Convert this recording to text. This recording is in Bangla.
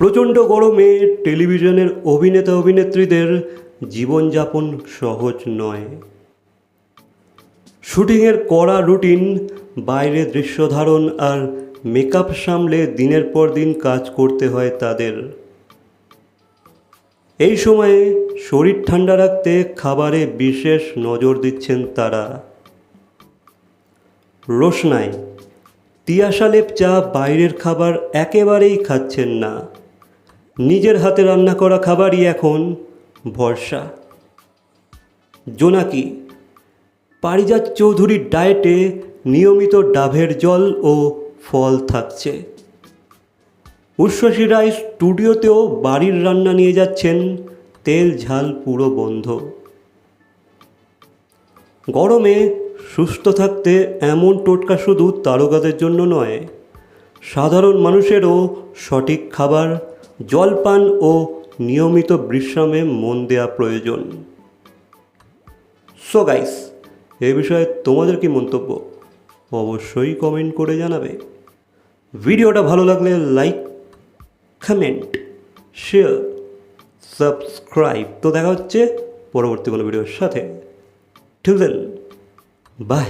প্রচণ্ড গরমে টেলিভিশনের অভিনেতা অভিনেত্রীদের জীবনযাপন সহজ নয়। শুটিংয়ের কড়া রুটিন, বাইরে দৃশ্যধারণ আর মেকআপ সামলে দিনের পর দিন কাজ করতে হয় তাদের। এই সময়ে শরীর ঠান্ডা রাখতে খাবারে বিশেষ নজর দিচ্ছেন তারা। রোশনাই, তিয়াশা লেপচা বাইরের খাবার একেবারেই খাচ্ছেন না। নিজের হাতে রান্না করা খাবারই এখন ভরসা। জোনাকি, পারিজাত চৌধুরীর ডায়েটে নিয়মিত ডাভের জল ও ফল থাকছে। উচ্ছ্বাসী রায় স্টুডিওতেও বাড়ির রান্না নিয়ে যাচ্ছেন তেল ঝাল পুরো বন্ধ। গরমে সুস্থ থাকতে এমন টোটকা শুধু তারকাদের জন্য নয়, সাধারণ মানুষেরও সঠিক খাবার জলপান ও নিয়মিত বিশ্রামে মন দেওয়া প্রয়োজন। সো গাইস এ বিষয়ে তোমাদের কি মন্তব্য? অবশ্যই কমেন্ট করে জানাবে। ভিডিওটা ভালো লাগলে লাইক কমেন্ট শেয়ার সাবস্ক্রাইব তো দেখা হচ্ছে পরবর্তী কোনো ভিডিওর সাথে। ঠিক বাই